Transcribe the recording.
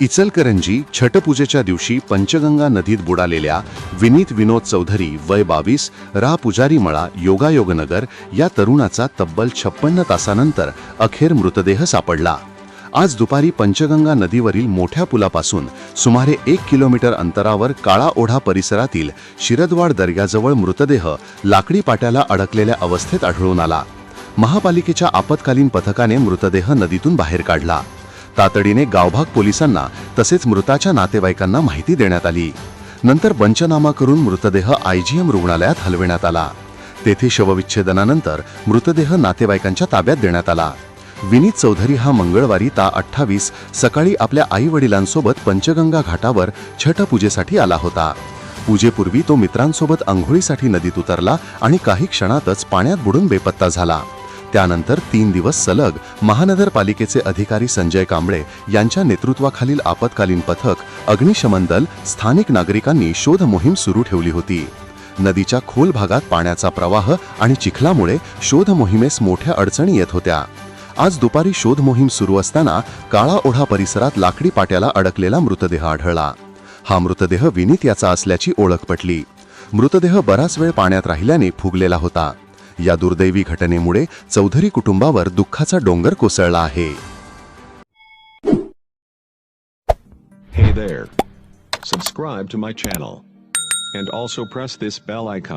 इचलकरंजी छटपूजेच्या दिवशी पंचगंगा नदीत बुडालेल्या विनीत विनोद चौधरी वय बावीस रा पुजारी मळा योगायोगनगर या तरुणाचा तब्बल छप्पन्न तासानंतर अखेर मृतदेह सापडला. आज दुपारी पंचगंगा नदीवरील मोठ्या पुलापासून सुमारे एक किलोमीटर अंतरावर काळा ओढा परिसरातील शिरदवाड दर्ग्याजवळ मृतदेह लाकडी पाट्याला अडकलेल्या अवस्थेत आढळून आला. महापालिकेच्या आपत्कालीन पथकाने मृतदेह नदीतून बाहेर काढला. तातडीने गावभाग पोलिसांना तसेच मृताच्या नातेवाईकांना माहिती देण्यात आली. नंतर पंचनामा करून मृतदेह आयजीएम रुग्णालयात हलविण्यात आला. तेथे शवविच्छेदनानंतर मृतदेह नातेवाईकांच्या ताब्यात देण्यात आला. विनीत चौधरी हा मंगळवारी ता अठ्ठावीस सकाळी आपल्या आई वडिलांसोबत पंचगंगा घाटावर छठपूजेसाठी आला होता. पूजेपूर्वी तो मित्रांसोबत आंघोळीसाठी नदीत उतरला आणि काही क्षणातच पाण्यात बुडून बेपत्ता झाला. त्यानंतर तीन दिवस सलग महानगरपालिकेचे अधिकारी संजय कांबळे यांच्या नेतृत्वाखालील आपत्कालीन पथक अग्निशमन दल स्थानिक नागरिकांनी शोध मोहीम सुरू ठेवली होती. नदीच्या खोल भागात पाण्याचा प्रवाह आणि चिखलामुळे शोध मोहिमेस मोठ्या अडचणी येत होत्या. आज दुपारी शोध मोहीम सुरू असताना काळा ओढा परिसरात लाकडी पाट्याला अडकलेला मृतदेह आढळला. हा मृतदेह विनीत याचा असल्याची ओळख पटली. मृतदेह बराच वेळ पाण्यात राहिल्याने फुगलेला होता. या दुर्दैवी घटनेमुळे चौधरी कुटुंबावर दुःखाचा डोंगर कोसळला आहे Hey there. Subscribe to my channel. And also press this bell icon.